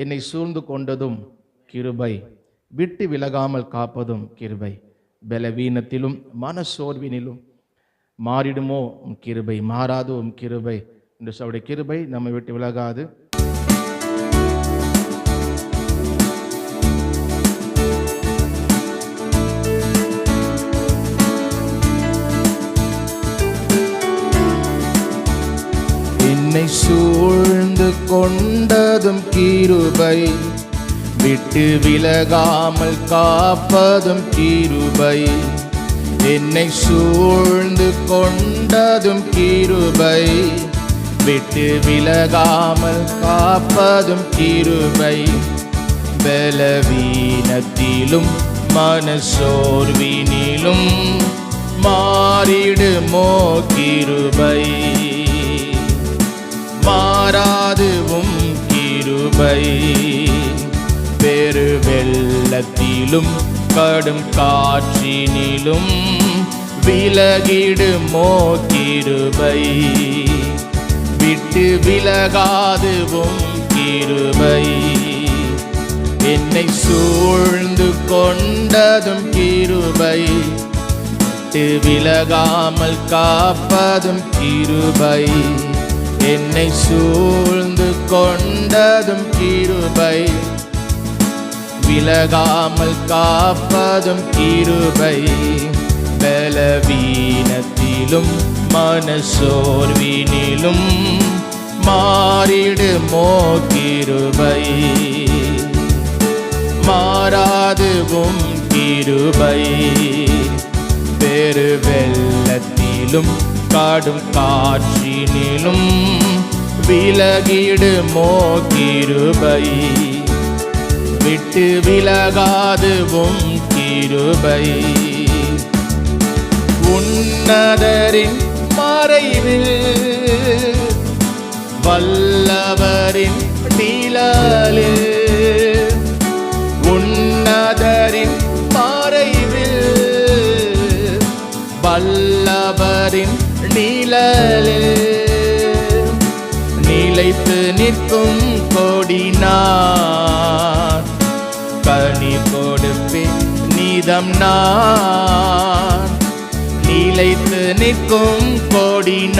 என்னை சூழ்ந்து கொண்டதும் கிருபை. விட்டு விலகாமல் காப்பதும் கிருபை. பலவீனத்திலும் மனசோர்வினிலும் மாறிடுமோ? கிருபை. மாறாதோ உம் கிருபை. என்று அவருடைய கிருபை நம்மை விட்டு விலகாது. என்னை சூழ் கொண்டதும் கீருபை. விட்டு விலகாமல் காப்பதும் கீருபை. என்னை சூழ்ந்து கொண்டதும் கீருபை. விட்டு விலகாமல் காப்பதும் கீருபை. பலவீனத்திலும் மனசோர்வினிலும் மாறிடுமோ கிருபை. மாறா கிருபை பெரு வெள்ளத்திலும் கடும் காற்றினிலும் விலகிடுமோ கிருபை விட்டு விலகாதுவும் கிருபை. என்னை சூழ்ந்து கொண்டதும் கிருபை. விட்டு விலகாமல் காப்பதும் கிருபை. என்னை சூழ்ந்து கொண்டதும் கிருபை. விலகாமல் காப்பதும் கிருபை. பலவீனத்திலும் மனசோர்வினிலும் மாறிடுமோ கிருபை. மாறாதுவும் கிருபை. பெரு வெள்ளத்திலும் கடும் காற்றினிலும் விலகிடுமோ கிருபை விட்டு விலகாதுவும் கிருபை. உன்னதரின் மறைவில் வல்லவரின் நிழலில் உன்னதரின் மறைவில் வல்லவரின் நிழலில் நிலைத்து நிற்கும் கொடினார் கனி கொடுப்பே நீதம் நான் நிலைத்து நிற்கும் கொடினான்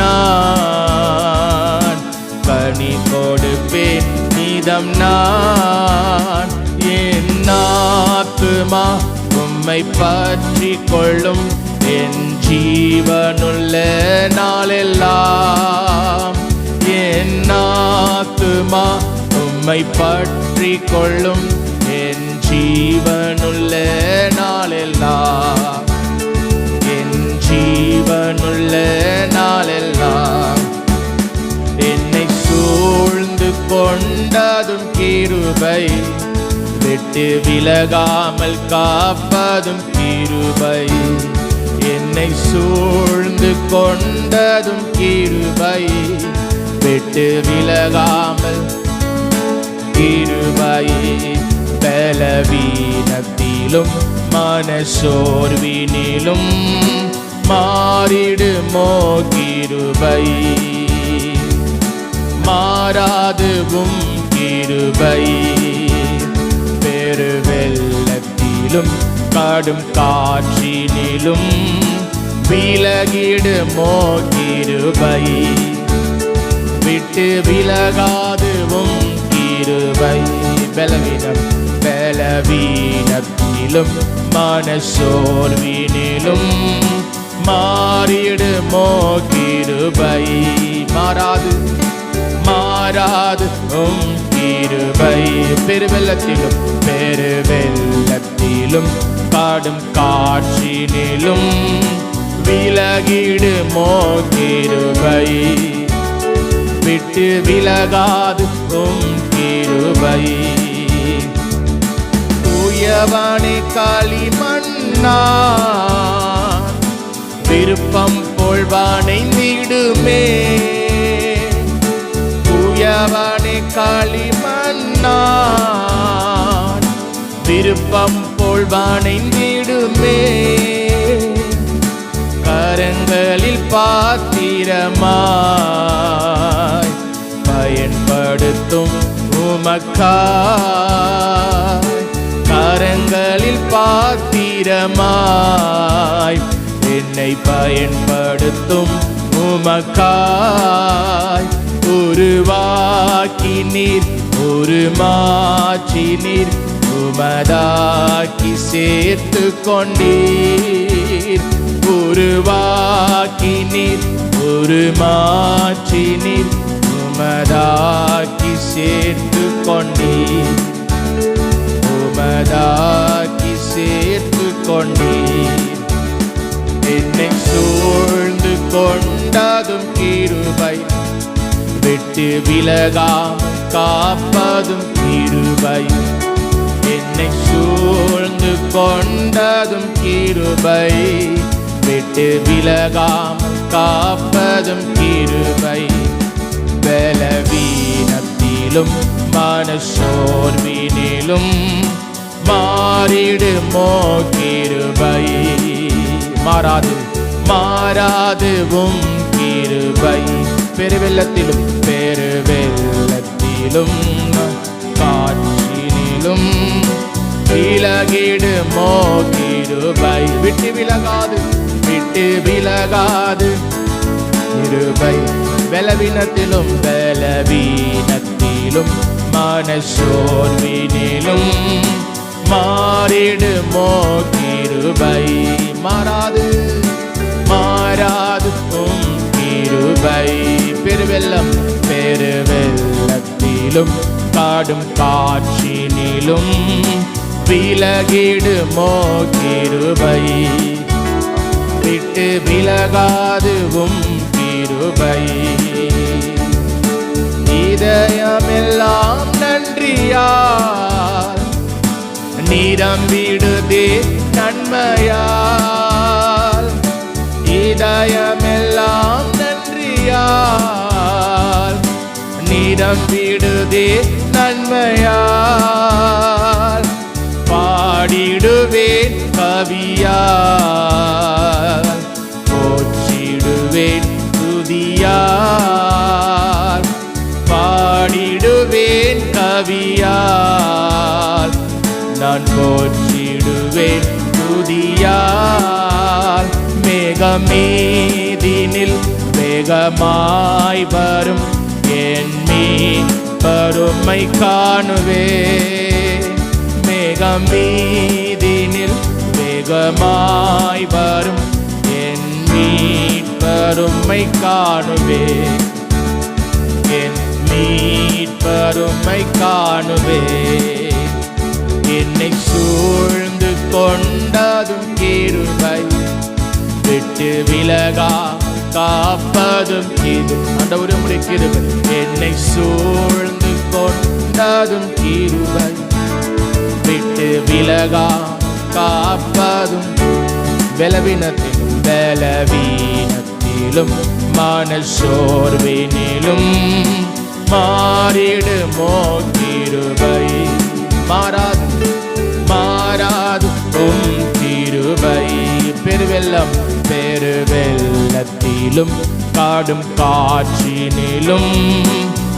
கனி கொடுப்பே நீதம் நான் என் ஆத்துமா உம்மை பற்றி கொள்ளும் என் ஜீவனுள்ள நாளெல்லாம் என் ஆத்துமா உம்மை பற்றி கொள்ளும். என் ஜீவனுள்ள நாளெல்லாம் என் ஜீவனுள்ள நாளெல்லாம் என்னை சூழ்ந்து கொண்டதும் கீருபை. விட்டு விலகாமல் காப்பதும் கிருபை. என்னை சூழ்ந்து கொண்டதும் கிருபை. விட்டு விலகாமல் கிருபை. பலவீனத்திலும் மனசோர்வினிலும் மாறிடுமோ கிருபை. மாறாதுவும் கிருபை. பெரு வெள்ளத்திலும் கடும் காற்றினிலும் விலகிடுமோ கிருபை விட்டு விலகாதுவும் கிருபை பலவீனம் பலவீனத்திலும் மனசோர்வினிலும் மாறிடுமோ கிருபை மாறாது மாறாது உம் கிருபை பெருவெள்ளத்திலும் பெருவெள்ளத்திலும் காடும் காற்றினிலும் விலகிடுமோ கிருபை விட்டு விலகாது உம் கிருபை. தூயவானே மன்னா விருப்பம் போல்வானை நீடுமே. தூயவானே மன்னா விருப்பம் போல்வானை நீடுமே கரங்களில் பாத்திரமாய் பயன்படுத்தும் உமக்கா கரங்களில் பாத்திரமாய் என்னை பயன்படுத்தும் உமக்காய். உருவாக்கி நீர் ஒரு மாற்றி நீர் உமதாக்கி சேர்த்து கொண்டீர் உருவாக்கினீர் ஒரு மாற்றினீர் உமதாக்கி சேர்த்து கொண்டீர் உமதாக்கி சேர்த்து கொண்டீர் என்னை சூழ்ந்து கொண்டதும் கிருபை. விட்டு விலகாமல் காப்பதும் கிருபை. என்னை சூழ்ந்து கொண்டதும் கிருபை. விட்டு விலகாமல் காப்பதும் கிருபை. பலவீனத்திலும் மனசோர்வினிலும் மாறிடுமோ கிருபை. மாறாது மாறாதுவும் கிருபை. பெருவெள்ளத்திலும் பெருவெள்ளத்திலும் காற்று காற்றினிலும் விலகிடுமோ கிருபை விட்டு விலகாது விட்டு விலகாது. கிருபை பலவீனத்திலும் பலவீனத்திலும் மனசோர்வினிலும் மாறிடுமோ கிருபை மாறாது மாறாது உம் கிருபை. பெருவெல்லம் பெருவெல்லத்திலும் காடும் காட்சினிலும் விலகிடுமோ கிருபை விட்டு விலகாதுவும் கிருபை. இதயமெல்லாம் நன்றியால் நிரம்பிடுதே நன்மையால். இதயமெல்லாம் நன்றியால் நிரம்பிடுதே நன்மையார் பாடிடுவேன் கவியார் போற்றிடுவேன் துதியார் பாடிடுவேன் கவியார் நான் போற்றிடுவேன் துதியால். மேகமீதினில் வேகமாய் வரும் என் பருமை காணுவேன் மேகமீதினில் வேகமாய் வரும். என் மீட்பருமை காணுவே. என் மீட்பருமை காணுவே. என்னை சூழ்ந்து கொண்டதும் கிருபை. விட்டு விலகா காப்பதும் இது ஆண்டவரே உம்முடைய கிருபை என்னை சூழ்ந்து கொண்டதும் கிருபை விட்டு விலகா காப்பதும். பலவீனத்திலும் பலவீனத்திலும் மனசோர்வினிலும் மாறிடுமோ கிருபை மாறாது மாறாது உம் கிருபை பெருவெல்லம் பெருவெல்லம் பெருவெல்லத்திலும் காடும் காற்றினிலும்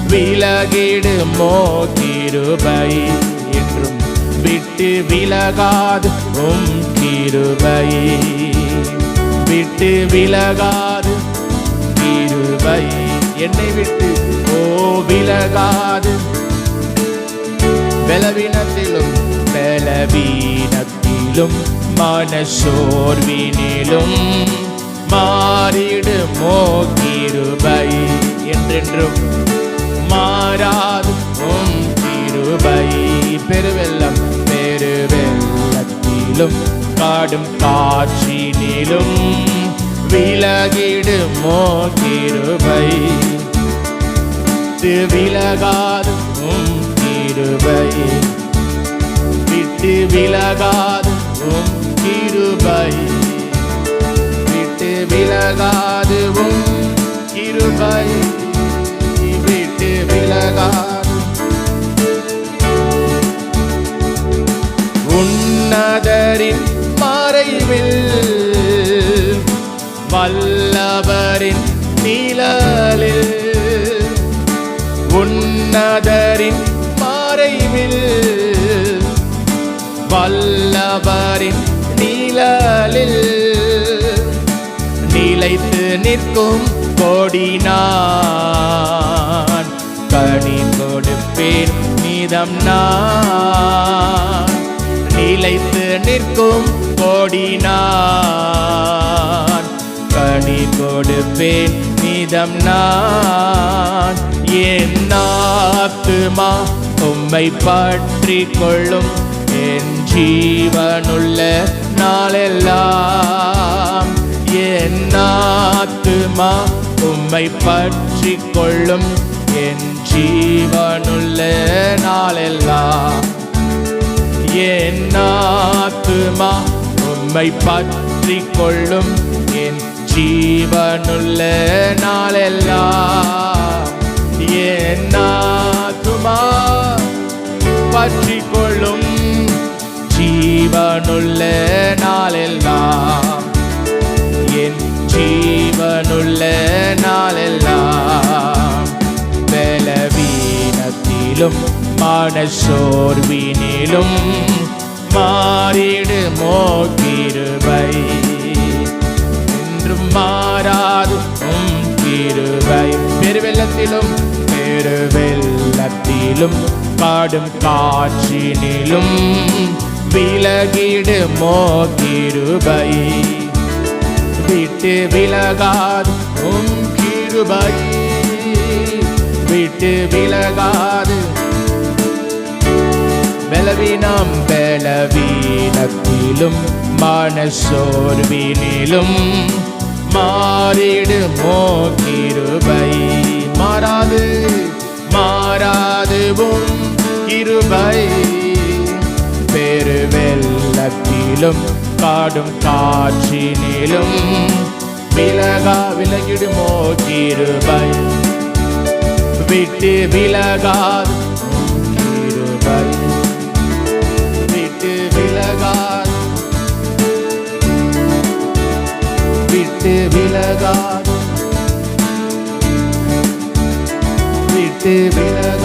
விலகிடுமோ கிருபை. என்றும் விட்டு விலகாது உம் கிருபை. விட்டு விலகாது கிருபை. என்னை விட்டு ஓ விலகாது. பலவீனத்திலும் பலவீனத்திலும் மனசோர்வினிலும் மாறிடுமோ கிருபை என்றென்றும் மாறாது உம் கிருபை பெருவெல்லம் பெருவெல்லத்திலும் காடும் காற்றினிலும் விலகிடுமோ கிருபை விட்டு விலகாது உம் கிருபை விட்டு விலகாது உம் கிருபை விலகாது உம் கிருபை விட்டு விலகாது. உன்னதரின் மறைவில் வல்லவரின் நிழலில். உன்னதரின் மறைவில் வல்லவரின் நீழலில். நிலைத்து நிற்கும் கொடினான் கனி கொடுப்பேன் மீதம் நான். நிலைத்து நிற்கும் கொடினான் கனி கொடுப்பேன் மீதம் நான். என் ஆத்துமா உம்மை பற்றி கொள்ளும் என் ஜீவனுள்ள நாளெல்லாம். என் ஆத்துமா உம்மை பற்றி கொள்ளும் என் ஜீவனுள்ள நாளெல்லாம். என் ஆத்துமா உம்மை பற்றி கொள்ளும் என் ஜீவனுள்ள நாளெல்லாம். என் ஆத்துமா பற்றி கொள்ளும் ஜீவனுள்ள நாளெல்லாம். என் ஜீவனுள்ள நாளெல்லாம் பலவீனத்திலும் மனசோர்வினிலும் மாறிடுமோ கிருபை என்றும் மாறாது உம் கிருபை. பெருவெள்ளத்திலும் பெருவெள்ளத்திலும் பாடும் காற்றினிலும் விலகிடுமோ கிருபை விட்டு விலகாது உம் கிருபை. விட்டு விலகாது. பலவீனம் பலவீனத்திலும் மனசோர்வினிலும் மாறிடுமோ கிருபை. மாறாது மாறாதுவும் கிருபை. பெருவெள்ளத்திலும் காடும் காற்றினிலும் விலகா விலகிடுமோ கிருபை? விட்டு விலகாது கிருபை. விட்டு விலகாது விட்டு விலகாது விட்டு விலகாது